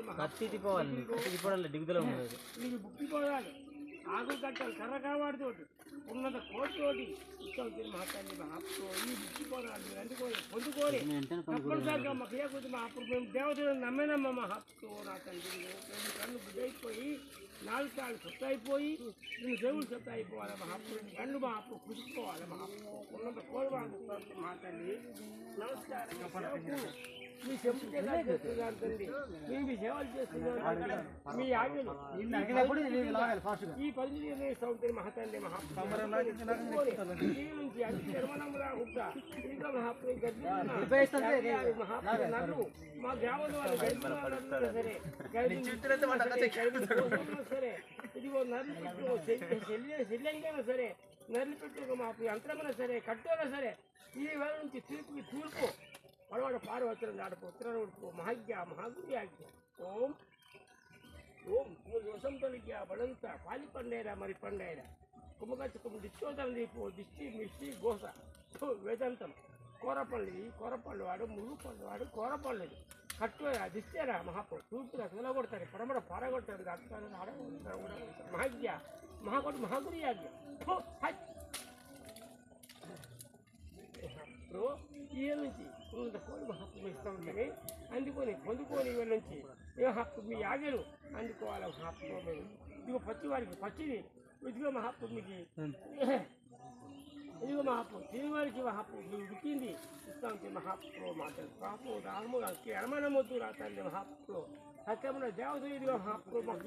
మహా కత్తి తిప్పవాలి కత్తి తిప్పడం దిగుదల ఉండదు. నీకు బుక్కి పోవాలి ఆకు కట్టాలి కర్ర కావాడుతోటి ఉన్నత కోటితోటి ఇష్టం తిని మాట్లాడి మహాప్రో ఈ బుక్కి పోరాడు మీరు అందుకోని పొందుకోని తప్పనిసరిగా ఏ కొద్ది మా అప్పుడు మేము దేవతలను నమ్మేనమ్మ మహాప్రో నా తండ్రి. రెండు కళ్ళు బుద్ధైపోయి నాలుగు కాళ్ళు సొత్త అయిపోయి రెండు చెవులు సొత్త అయిపోవాలి మహాప్రో కళ్ళు మహాప్రో పుచ్చుకోవాలి మహాప్రో ఉన్నత కోరి మాట్లాడి నమస్కారం. మీ చేస్తున్నారు తండ్రి మేము మీ సేవలు చేస్తున్నాం మీ ఆజ్ఞలు. ఈ పది సౌందర్య మహతాన్ని మహాప్రభు చర్మనమురా హుద్ద ఇంకా మహాప్రభు మహాప్రభు మా గ్రామంలో వాళ్ళు గడిపిన వాళ్ళందరూ సరే సరే. ఇదిగో నర్లు చెల్లెంకైనా సరే. నర్లు పెట్టు మా యంత్రమైనా సరే కట్టైనా సరే. ఈ వేళ నుంచి తూర్పుకి తూర్పు. పడవాడ పార్వతులు నాడపు ఉత్తర ఉడుపు మహాజ్ఞ మహాగుర్యాజ్ఞ. ఓం. ఓం. దోషం తొలగి బడంత పాలి పండేరా మరి పండేరా. కుమ్మగచ్చి కుమ్మ దిచ్చోదం దీపు దిష్టి మిష్టి గోస థు, వేదాంతం. కూరపల్లి కూరపళ్ళు వాడు ముళ్ళు పళ్ళు వాడు కూరపళ్ళు కట్టు దిస్తేరా మహాపుడు చూపురా తూలగొడతారు పడమడ పారగొడతారు అర్థాలు ఆడగొడతారు మహాజ్ఞ మహాకోటి మహాగురి యాజ్ఞ ఇప్పుడు ఈ నుంచి ఉన్నత కోడి మహాత్మ ఇస్తూ ఉంటే అందుకొని పొందుకొని వీళ్ళ నుంచి ఏ హక్కు మీ ఆగలు అందుకోవాలి మహాత్మ మీరు ఇదిగో పచ్చి వారికి పచ్చిది ఇదిగో మా హక్కు మీకు ఇదిగో మా హక్కు తిని వారికి హక్కు మీరు ఉడికింది ఇస్తా ఉంటే మా మహాత్మ మాట్లాడు పాపు రాము ఎడమనమొద్దు రా మా మహాత్మ సత్యమున దేవత ఇదిగో మా మహాత్మ మాకు